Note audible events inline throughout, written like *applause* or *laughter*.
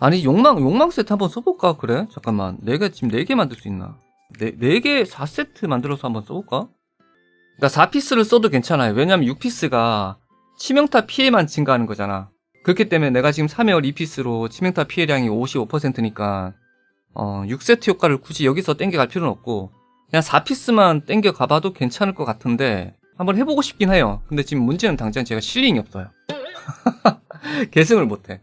아니 욕망 욕망 세트 한번 써볼까? 그래? 잠깐만. 내가 지금 4개 만들 수 있나? 네, 4개 4세트 만들어서 한번 써볼까? 그러니까 4피스를 써도 괜찮아요. 왜냐면 6피스가 치명타 피해만 증가하는 거잖아. 그렇기 때문에 내가 지금 3열 2피스로 치명타 피해량이 55%니까 어 6세트 효과를 굳이 여기서 땡겨갈 필요는 없고 그냥 4피스만 땡겨 가봐도 괜찮을 것 같은데 한번 해보고 싶긴 해요. 근데 지금 문제는 당장 제가 실링이 없어요. *laughs* 계승을 못해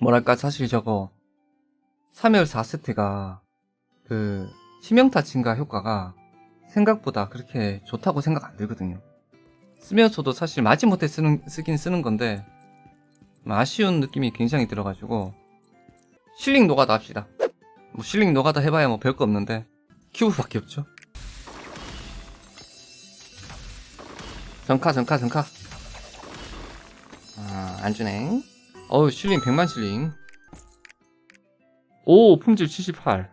뭐랄까 사실 저거 3열 4세트가 그 치명타 증가 효과가 생각보다 그렇게 좋다고 생각 안 들거든요. 쓰면서도 사실 마지못해 쓰는, 쓰긴 쓰는 건데 좀 아쉬운 느낌이 굉장히 들어가지고 실링 노가다 합시다. 뭐 실링 노가다 해봐야 뭐 별거 없는데 큐브밖에 없죠. 정카 정카 정카 아 안주네 어우 실링 100만 실링. 오 품질 78자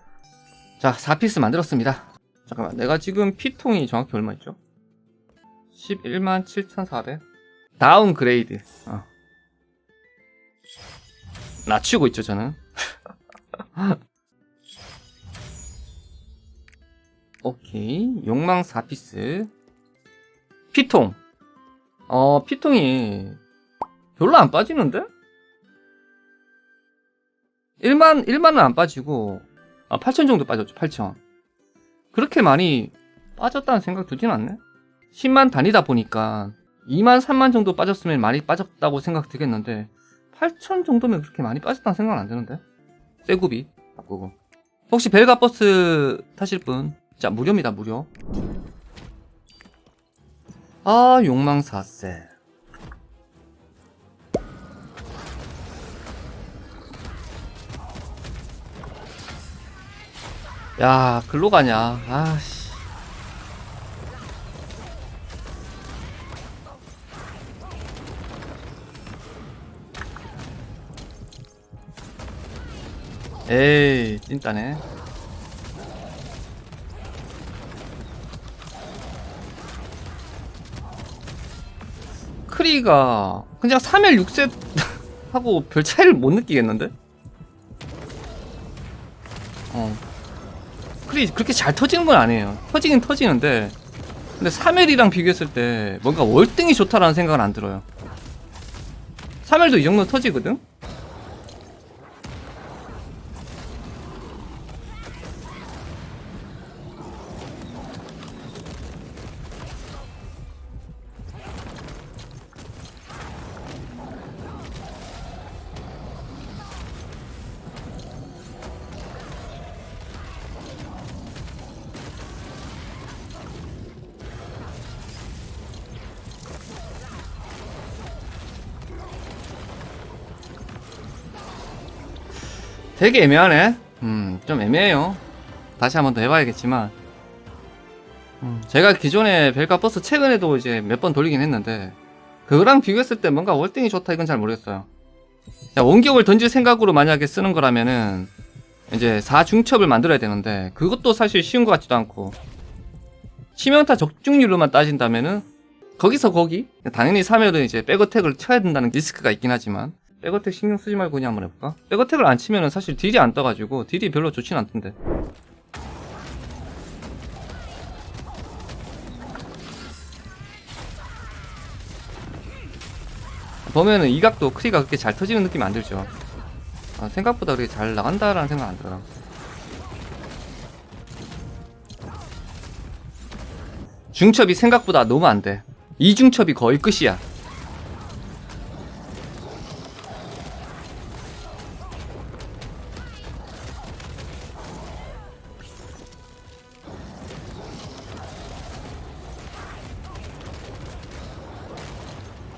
4피스 만들었습니다. 잠깐만 내가 지금 피통이 정확히 얼마 있죠? 11만 7,400 다운 그레이드. 어. 낮추고 있죠 저는. *laughs* 오케이 욕망 4피스. 피통. 어 피통이 별로 안 빠지는데? 1만 1만은 안 빠지고 아, 8천 정도 빠졌죠 8천. 그렇게 많이 빠졌다는 생각 들진 않네? 10만 단위다 보니까 2만 3만 정도 빠졌으면 많이 빠졌다고 생각 들겠는데 8천 정도면 그렇게 많이 빠졌다는 생각은 안 드는데? 쇠구비. 바꾸고. 혹시 벨가 버스 타실 분? 자 무료입니다 무료. 아 욕망 4세 야, 글로 가냐. 아씨. 에이, 찐따네. 크리가 그냥 3일 6셋 *laughs* 하고 별 차이를 못 느끼겠는데? 어. 크리 그렇게 잘 터지는 건 아니에요. 터지긴 터지는데 근데 3헬이랑 비교했을 때 뭔가 월등히 좋다라는 생각은 안 들어요. 3헬도 이 정도 터지거든? 되게 애매하네. 음, 좀 애매해요. 다시 한번 더 해봐야겠지만. 음, 제가 기존에 벨카 버스 최근에도 이제 몇 번 돌리긴 했는데, 그거랑 비교했을 때 뭔가 월등히 좋다 이건 잘 모르겠어요. 자, 원격을 던질 생각으로 만약에 쓰는 거라면은, 이제 4중첩을 만들어야 되는데, 그것도 사실 쉬운 것 같지도 않고, 치명타 적중률로만 따진다면은, 거기서 거기? 당연히 3회는 이제 백어택을 쳐야 된다는 리스크가 있긴 하지만, 백어택 신경 쓰지 말고 그냥 한번 해볼까? 백어택을 안 치면은 사실 딜이 안 떠가지고 딜이 별로 좋진 않던데. 보면은 이 각도 크리가 그렇게 잘 터지는 느낌이 안 들죠. 아, 생각보다 그렇게 잘 나간다라는 생각 안 들어 중첩이 생각보다 너무 안돼. 이중첩이 거의 끝이야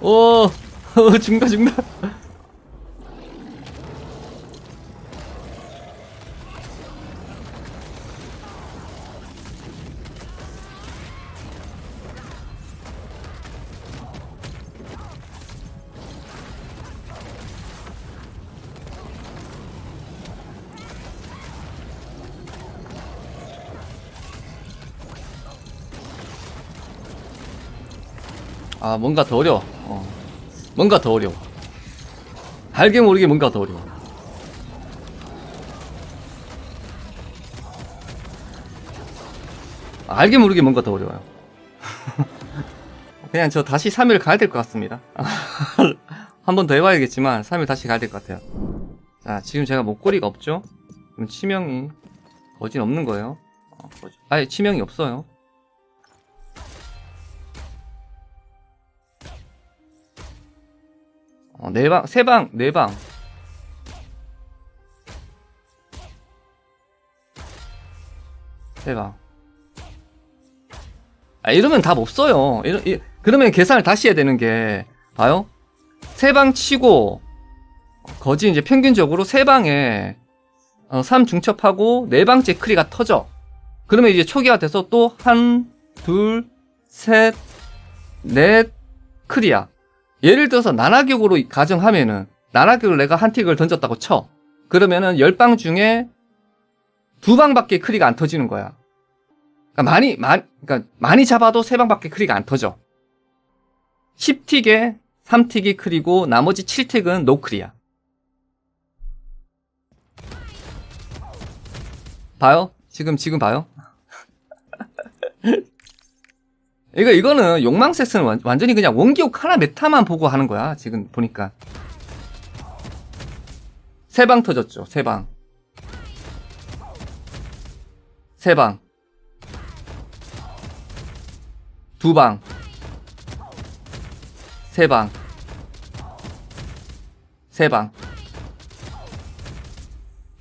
오, *laughs* 어, 죽는다, 죽는다. 아, 뭔가 더 어려워. 어. 뭔가 더 어려워. 알게 모르게 뭔가 더 어려워. 알게 모르게 뭔가 더 어려워요. *laughs* 그냥 저 다시 3일 가야 될 것 같습니다. *laughs* 한 번 더 해봐야겠지만 3일 다시 가야 될 것 같아요. 자, 지금 제가 목걸이가 없죠? 그럼 치명이 거진 없는 거예요. 어, 아예 치명이 없어요. 어, 네 방, 세 방, 네 방. 세 방. 아, 이러면 답 없어요. 이러, 이, 그러면 계산을 다시 해야 되는 게, 봐요? 세 방 치고, 거지 이제 평균적으로 세 방에, 어, 3 중첩하고, 네 방째 크리가 터져. 그러면 이제 초기화 돼서 또 한, 둘, 셋, 넷, 크리야. 예를 들어서 나나격으로 가정하면은 나나격을 내가 한 틱을 던졌다고 쳐. 그러면은 10방 중에 두 방밖에 크리가 안 터지는 거야. 그러니까 많이 많 그러니까 많이 잡아도 세 방밖에 크리가 안 터져. 10틱에 3틱이 크리고 나머지 7틱은 노크리야. 봐요? 지금 지금 봐요? *laughs* 이거 이거는 욕망세스는 완, 완전히 그냥 원기옥 하나 메타만 보고 하는 거야. 지금 보니까 세 방 터졌죠. 세 방. 세 방. 두 방. 세 방. 세 방.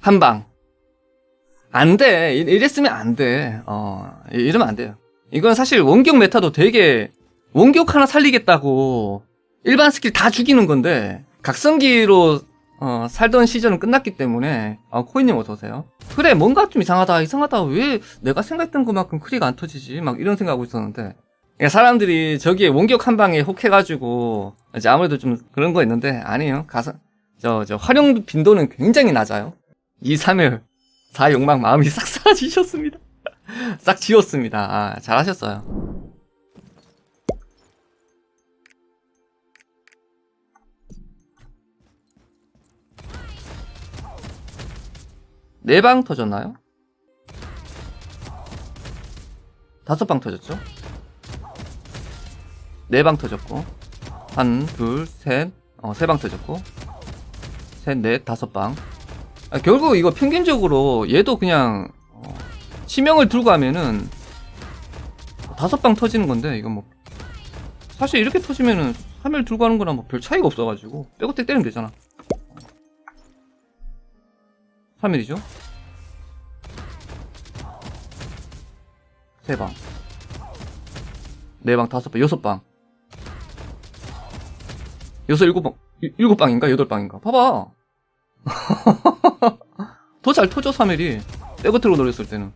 한 방. 안 돼. 이- 이랬으면 안 돼. 어, 이- 이러면 안 돼요. 이건 사실 원격 메타도 되게 원격 하나 살리겠다고 일반 스킬 다 죽이는 건데 각성기로 어, 살던 시절은 끝났기 때문에 아, 코인님 어서 오세요. 그래 뭔가 좀 이상하다 이상하다. 왜 내가 생각했던 것만큼 크리가 안 터지지? 막 이런 생각하고 있었는데. 그러니까 사람들이 저기에 원격 한 방에 혹해가지고 이제 아무래도 좀 그런 거 있는데 아니에요. 가서 저 저 활용 빈도는 굉장히 낮아요. 2, 3일 4 욕망 마음이 *laughs* 싹 사라지셨습니다 *laughs* 싹 지웠습니다 아, 잘하셨어요 네 방 터졌나요? 다섯 방 터졌죠? 네 방 터졌고 한, 둘, 셋, 어, 세 방 터졌고 셋, 넷, 다섯 방 아, 결국 이거 평균적으로 얘도 그냥 어, 치명을 들고 하면은 다섯 방 터지는 건데 이건 뭐 사실 이렇게 터지면은 3일 들고 하는 거랑 뭐 별 차이가 없어가지고 백어택 때리면 되잖아 3일이죠? 세방 네 방, 다섯 방, 여섯 방 여섯, 일곱 방, 일- 일곱 방인가? 여덟 방인가? 봐봐! *laughs* 더 잘 터져, 3일이. 백어택으로 노렸을 때는.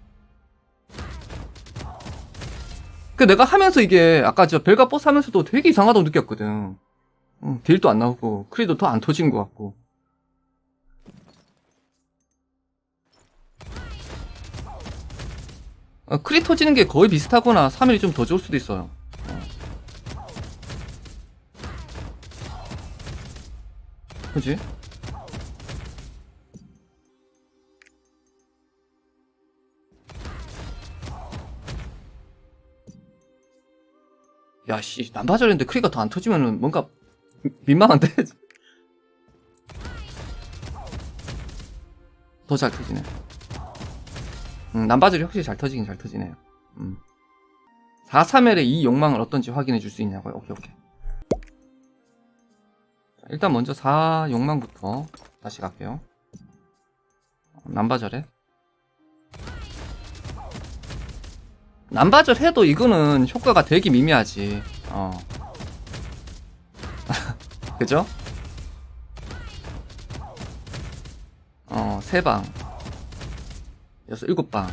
그 내가 하면서 이게, 아까 저 벨가 버스 하면서도 되게 이상하다고 느꼈거든. 응, 딜도 안 나오고, 크리도 더 안 터진 것 같고. 어, 크리 터지는 게 거의 비슷하거나 3일이 좀 더 좋을 수도 있어요. 어. 그지? 야, 씨, 남바절인데 크리가 더 안 터지면은 뭔가 미- 민망한데? *laughs* 더 잘 터지네. 음, 남바절이 확실히 잘 터지긴 잘 터지네요. 음. 4-3L의 이 욕망을 어떤지 확인해 줄 수 있냐고요? 오케이, 오케이. 자, 일단 먼저 4 욕망부터 다시 갈게요. 어, 남바절에. 남바절 해도 이거는 효과가 되게 미미하지. 어. *laughs* 그죠? 어, 세 방. 여섯, 일곱 방.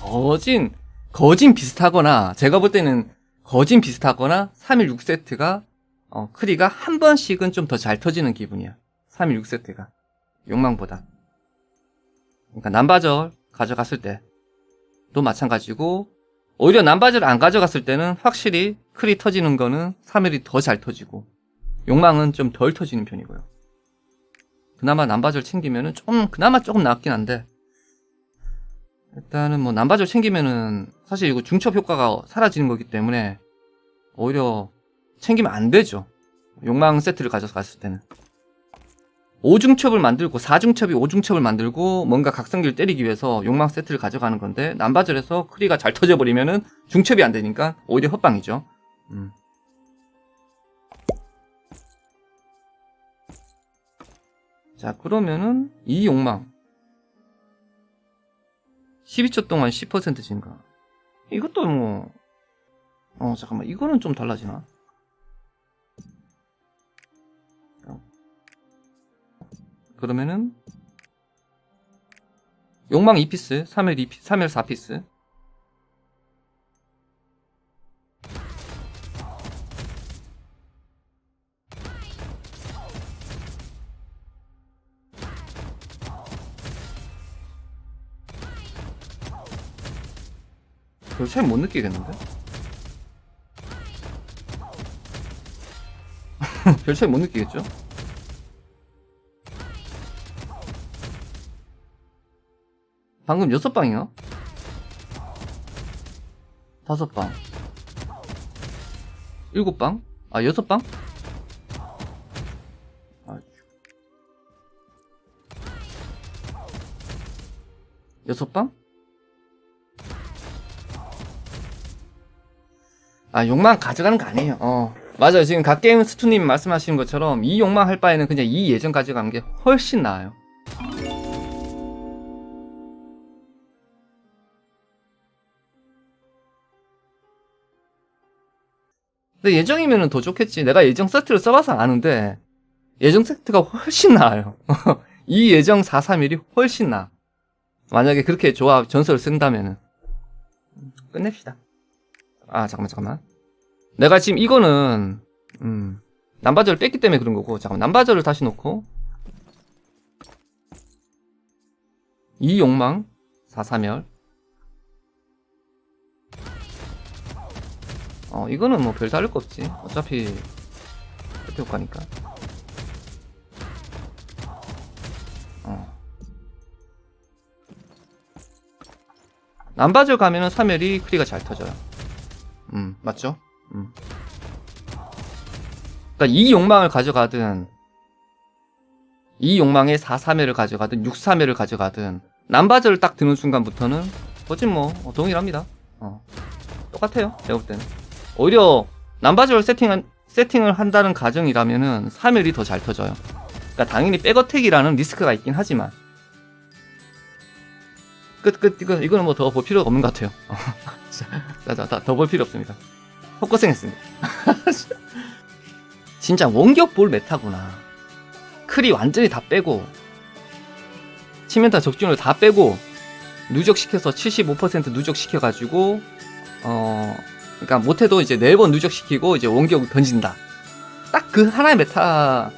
거진, 거진 비슷하거나, 제가 볼 때는 거진 비슷하거나, 3일 6세트가, 어, 크리가 한 번씩은 좀 더 잘 터지는 기분이야. 3일 6세트가. 욕망보다. 그러니까 남바절 가져갔을 때, 도 마찬가지고, 오히려 남바절 안 가져갔을 때는 확실히 크리 터지는 거는 3일이 더 잘 터지고, 욕망은 좀 덜 터지는 편이고요. 그나마 남바절 챙기면은 좀 그나마 조금 낫긴 한데 일단은 뭐 남바절 챙기면은 사실 이거 중첩 효과가 사라지는 거기 때문에 오히려 챙기면 안 되죠. 욕망 세트를 가져서 갔을 때는 5중첩을 만들고 4중첩이 5중첩을 만들고 뭔가 각성기를 때리기 위해서 욕망 세트를 가져가는 건데 남바절에서 크리가 잘 터져버리면은 중첩이 안 되니까 오히려 헛방이죠. 음. 자 그러면은 이 욕망 12초 동안 10% 증가 이것도 뭐 어 잠깐만 이거는 좀 달라지나 그러면은 욕망 2피스 3일 2피 3일 4피스 별 차이 못 느끼겠는데? *laughs* 별 차이 못 느끼겠죠? 방금 여섯 방이요? 다섯 방. 일곱 방? 아, 여섯 방? 아, 여섯 방? 아, 욕망 가져가는 거 아니에요. 어. 맞아요. 지금 갓게임 스투님 말씀하시는 것처럼 이 욕망 할 바에는 그냥 이 예전 가져가는 게 훨씬 나아요. 근데 예정이면은 더 좋겠지. 내가 예정 세트를 써봐서 아는데 예정 세트가 훨씬 나아요. *laughs* 이 예정 431이 훨씬 나아. 만약에 그렇게 조합 전설을 쓴다면은 끝냅시다. 아 잠깐만 잠깐만. 내가 지금 이거는 음, 남바저를 뺐기 때문에 그런 거고 잠깐 만 남바저를 다시 놓고 이 욕망 4사멸 어 이거는 뭐 별 다를 거 없지 어차피 끝에 효과니까 어 남바저 가면은 3멸이 크리가 잘 터져요 음 맞죠? 음. 그러니까 이 욕망을 가져가든 이 욕망의 4-3회를 가져가든 6-3회를 가져가든 남바저를 딱 드는 순간부터는 거진 뭐 어, 동일합니다. 어. 똑같아요. 제가 볼 때는. 오히려 남바저를 세팅한, 세팅을 한다는 가정이라면은 3회이 더 잘 터져요. 그러니까 당연히 백어택이라는 리스크가 있긴 하지만 끝, 끝, 이거, 이거는 뭐 더 볼 필요가 없는 것 같아요. *laughs* 더 볼 필요 없습니다. 헛고생했습니다. *laughs* 진짜 원격 볼 메타구나. 크리 완전히 다 빼고 치명타 적중을 다 빼고 누적시켜서 75% 누적시켜가지고 어 그러니까 못해도 이제 네 번 누적시키고 이제 원격 던진다. 딱 그 하나의 메타.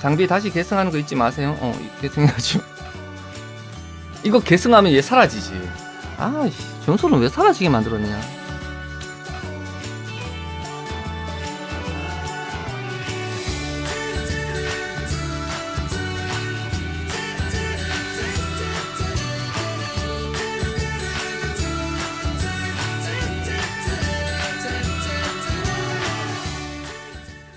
장비 다시 계승하는 거 잊지 마세요. 어 계승해가지고 이거 계승하면 얘 사라지지. 아이씨 전설은 왜 사라지게 만들었냐.